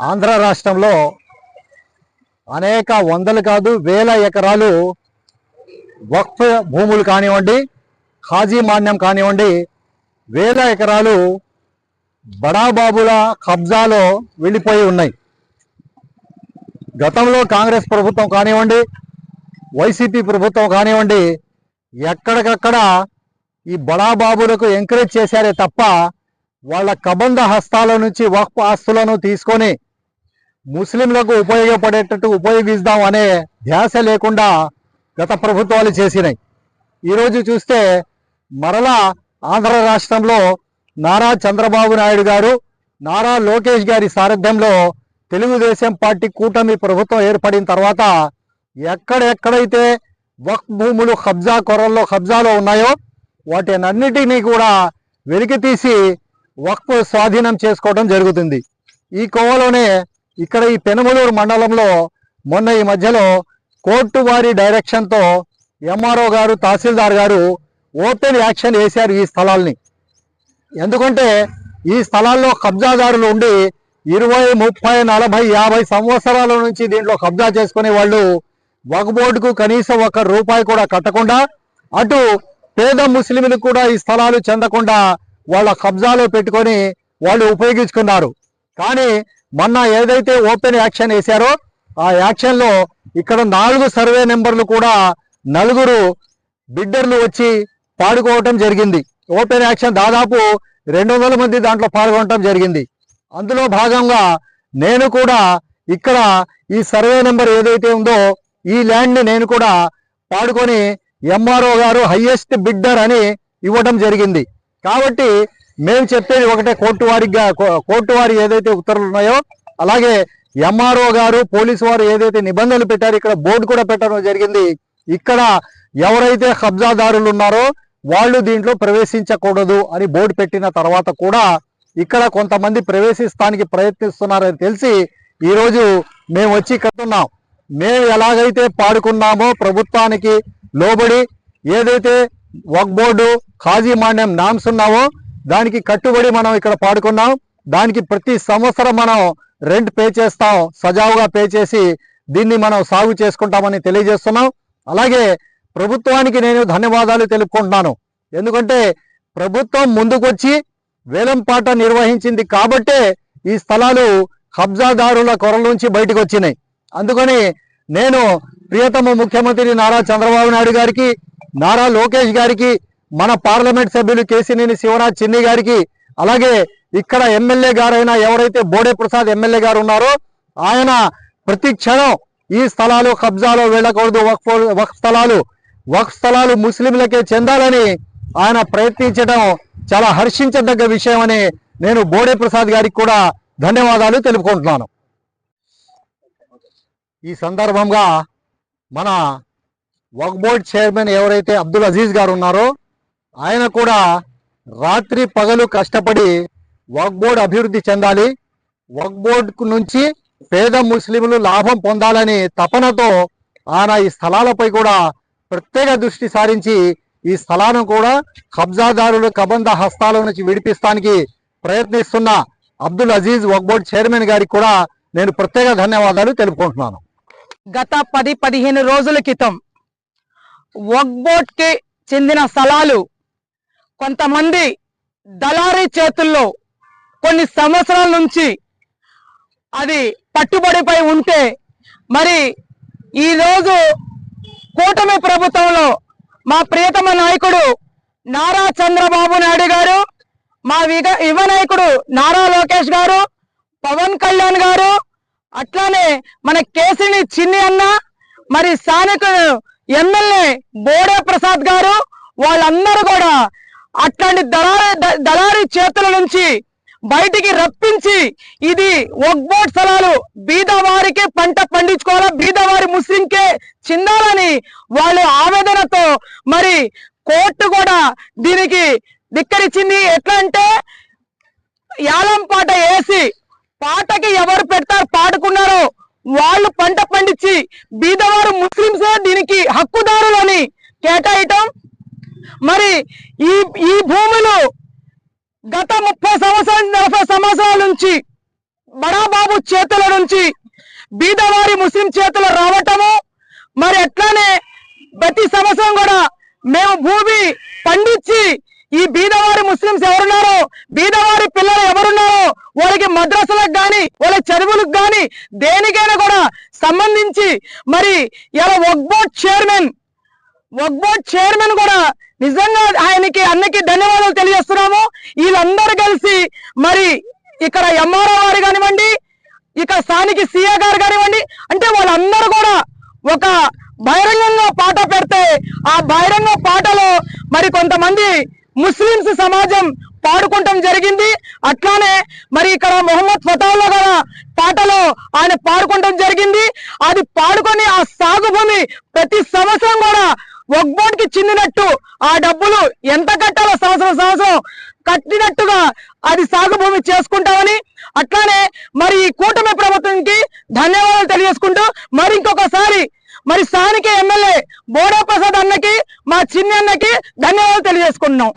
ఆంధ్ర రాష్ట్రంలో అనేక వందలు కాదు వేల ఎకరాలు వక్ఫ్ భూములు కానివ్వండి ఖాజీ మాన్యం కానివ్వండి వేల ఎకరాలు బడాబాబుల కబ్జాలో వెళ్ళిపోయి ఉన్నాయి. గతంలో కాంగ్రెస్ ప్రభుత్వం కానివ్వండి వైసీపీ ప్రభుత్వం కానివ్వండి ఎక్కడికక్కడ ఈ బడాబాబులకు ఎంకరేజ్ చేశారే తప్ప వాళ్ళ కబంధ హస్తాల నుంచి వక్ఫ్ ఆస్తులను తీసుకొని ముస్లింలకు ఉపయోగపడేటట్టు ఉపయోగిస్తాం అనే ధ్యాస లేకుండా గత ప్రభుత్వాలు చేసినాయి. ఈరోజు చూస్తే మరలా ఆంధ్ర రాష్ట్రంలో నారా చంద్రబాబు నాయుడు గారు నారా లోకేష్ గారి సారథ్యంలో తెలుగుదేశం పార్టీ కూటమి ప్రభుత్వం ఏర్పడిన తర్వాత ఎక్కడెక్కడైతే వక్ భూములు కబ్జా కొరల్లో కబ్జాలో ఉన్నాయో వాటినన్నిటినీ కూడా వెలికి తీసి వక్ఫ్ స్వాధీనం చేసుకోవడం జరుగుతుంది. ఈ కోవలోనే ఇక్కడ ఈ పెనుమలూరు మండలంలో మొన్న ఈ మధ్యలో కోర్టు వారి డైరెక్షన్తో ఎంఆర్ఓ గారు తహసీల్దార్ గారు ఓపెన్ యాక్షన్ వేశారు ఈ స్థలాల్ని. ఎందుకంటే ఈ స్థలాల్లో కబ్జాదారులు ఉండి ఇరవై ముప్పై నలభై యాభై సంవత్సరాల నుంచి దీంట్లో కబ్జా చేసుకునే వాళ్ళు వక్ బోర్డుకు కనీసం ఒక రూపాయి కూడా కట్టకుండా అటు పేద ముస్లింలకు కూడా ఈ స్థలాలు చెందకుండా వాళ్ళ కబ్జాలో పెట్టుకొని వాళ్ళు ఉపయోగించుకున్నారు. కానీ మొన్న ఏదైతే ఓపెన్ యాక్షన్ వేశారో ఆ యాక్షన్లో ఇక్కడ నాలుగు సర్వే నెంబర్లు కూడా నలుగురు బిడ్డర్లు వచ్చి పాడుకోవటం జరిగింది. ఓపెన్ యాక్షన్ దాదాపు రెండు వందల మంది దాంట్లో పాల్గొనటం జరిగింది. అందులో భాగంగా నేను కూడా ఇక్కడ ఈ సర్వే నెంబర్ ఏదైతే ఉందో ఈ ల్యాండ్ని నేను కూడా పాడుకొని ఎంఆర్ఓ గారు హయ్యెస్ట్ బిడ్డర్ అని ఇవ్వడం జరిగింది. కాబట్టి మేము చెప్పేది ఒకటే కోర్టు వారిగా కోర్టు వారి ఏదైతే ఉత్తర్వులు ఉన్నాయో అలాగే ఎంఆర్ఓ గారు పోలీసు వారు ఏదైతే నిబంధనలు పెట్టారో ఇక్కడ బోర్డు కూడా పెట్టడం జరిగింది. ఇక్కడ ఎవరైతే కబ్జాదారులు ఉన్నారో వాళ్ళు దీంట్లో ప్రవేశించకూడదు అని బోర్డు పెట్టిన తర్వాత కూడా ఇక్కడ కొంతమంది ప్రవేశిస్తానికి ప్రయత్నిస్తున్నారని తెలిసి ఈరోజు మేము వచ్చి కట్టున్నాం మేము ఎలాగైతే పాడుకున్నామో ప్రభుత్వానికి లోబడి ఏదైతే వక్ బోర్డు ఖాజీ మాండ్యం నామ్స్ ఉన్నావో దానికి కట్టుబడి మనం ఇక్కడ పాడుకున్నాం. దానికి ప్రతి సంవత్సరం మనం రెంట్ పే చేస్తాం. సజావుగా పే చేసి దీన్ని మనం సాగు చేసుకుంటామని తెలియజేస్తున్నాం. అలాగే ప్రభుత్వానికి నేను ధన్యవాదాలు తెలుపుకుంటున్నాను. ఎందుకంటే ప్రభుత్వం ముందుకొచ్చి వేలంపాట నిర్వహించింది కాబట్టే ఈ స్థలాలు కబ్జాదారుల కొరల నుంచి బయటకు వచ్చినాయి అందుకని నేను ప్రియతమ ముఖ్యమంత్రి నారా చంద్రబాబు నాయుడు గారికి నారా లోకేష్ గారికి మన పార్లమెంట్ సభ్యులు కేసినేని శివరాజ్ చిన్ని గారికి అలాగే ఇక్కడ ఎమ్మెల్యే గారైన ఎవరైతే బోడే ప్రసాద్ ఎమ్మెల్యే గారు ఉన్నారో ఆయన ప్రతి క్షణం ఈ స్థలాలు కబ్జాలో వెళ్ళకూడదు వక్ఫ్ వక్ఫ్ స్థలాలు వక్ఫ్ స్థలాలు ముస్లింలకే చెందాలని ఆయన ప్రయత్నించడం చాలా హర్షించదగ్గ విషయం అని నేను బోడే ప్రసాద్ గారికి కూడా ధన్యవాదాలు తెలుపుకుంటున్నాను. ఈ సందర్భంగా మన వక్ బోర్డ్ చైర్మన్ ఎవరైతే అబ్దుల్ అజీజ్ గారు ఉన్నారో ఆయన కూడా రాత్రి పగలు కష్టపడి వక్బోర్డ్ అభివృద్ధి చెందాలి. వక్బోర్డ్ నుంచి పేద ముస్లింలు లాభం పొందాలని తపనతో ఆయన ఈ స్థలాలపై కూడా ప్రత్యేక దృష్టి సారించి ఈ స్థలాలను కూడా కబ్జాదారులు కబంధ హస్తాల నుంచి విడిపిస్తానికి ప్రయత్నిస్తున్న అబ్దుల్ అజీజ్ వక్బోర్డ్ చైర్మన్ గారికి కూడా నేను ప్రత్యేక ధన్యవాదాలు తెలుపుకుంటున్నాను. గత పది పదిహేను రోజుల క్రితం వక్బోర్డ్కి చెందిన స్థలాలు కొంతమంది దళారీ చేతుల్లో కొన్ని సంవత్సరాల నుంచి అది పట్టుబడిపై ఉంటే మరి ఈరోజు కూటమి ప్రభుత్వంలో మా ప్రియతమ నాయకుడు నారా చంద్రబాబు నాయుడు గారు మా విగ యువ నాయకుడు నారా లోకేష్ గారు పవన్ కళ్యాణ్ గారు అట్లానే మన కేసీని చిన్ని అన్న మరి స్థానికుడు ఎమ్మెల్యే బోడే ప్రసాద్ గారు వాళ్ళందరూ కూడా అట్లాంటి దళారీ ద- చేతుల నుంచి బయటికి రప్పించి ఇది ఒగ్బోట్ స్థలాలు. బీదవారికే పంట పండించుకోవాలా? బీదవారి ముస్లింకే చిందాలని వాళ్ళు ఆవేదనతో మరి కోర్టు కూడా దీనికి ధిక్కరిచ్చింది. ఎట్లా అంటే యాలం పాట వేసి పాటకి ఎవరు పెడతారు? పాడుకున్నారో వాళ్ళు పంట పండించి బీదవారు ముస్లింసే దీనికి హక్కుదారులని కేటాయటం మరి ఈ ఈ భూములు గత ముప్పై సంవత్సరాల నలభై సంవత్సరాల నుంచి బడాబాబు చేతుల నుంచి బీదవారి ముస్లిం చేతులు రావటము మరి అట్లానే ప్రతి సంవత్సరం కూడా మేము భూమి పండించి ఈ బీదవారి ముస్లింస్ ఎవరున్నారో బీదవారి పిల్లలు ఎవరున్నారో వాళ్ళకి మద్రసలకు కానీ వాళ్ళ చదువులకు కానీ దేనికైనా కూడా సంబంధించి మరి ఇలా ఒక్బోర్డ్ చైర్మన్ ఒక్బోర్డ్ చైర్మన్ కూడా నిజంగా ఆయనకి అన్నకి ధన్యవాదాలు తెలియజేస్తున్నాము. వీళ్ళందరూ కలిసి మరి ఇక్కడ ఎంఆర్ఓ గారు కానివ్వండి ఇక్కడ స్థానిక సీఏ గారు కానివ్వండి అంటే వాళ్ళందరూ కూడా ఒక బహిరంగంగా పాట పెడితే ఆ బహిరంగ పాటలో మరి కొంతమంది ముస్లింస్ సమాజం పాడుకోవటం జరిగింది. అట్లానే మరి ఇక్కడ మొహమ్మద్ ఫతాల్లో కూడా పాటలో ఆయన పాడుకోవటం జరిగింది. అది పాడుకొని ఆ సాగు భూమి ప్రతి సంవత్సరం కూడా ఒక్బోర్డ్కి చెందినట్టు ఆ డబ్బులు ఎంత కట్టాలో సంవత్సరం సంవత్సరం కట్టినట్టుగా అది సాగు భూమి చేసుకుంటామని అట్లానే మరి ఈ కూటమి ప్రభుత్వంకి ధన్యవాదాలు తెలియజేసుకుంటూ మరి ఇంకొకసారి మరి స్థానిక ఎమ్మెల్యే బోడా ప్రసాద్ అన్నకి మా చిన్ని అన్నకి ధన్యవాదాలు తెలియజేసుకుంటున్నాం.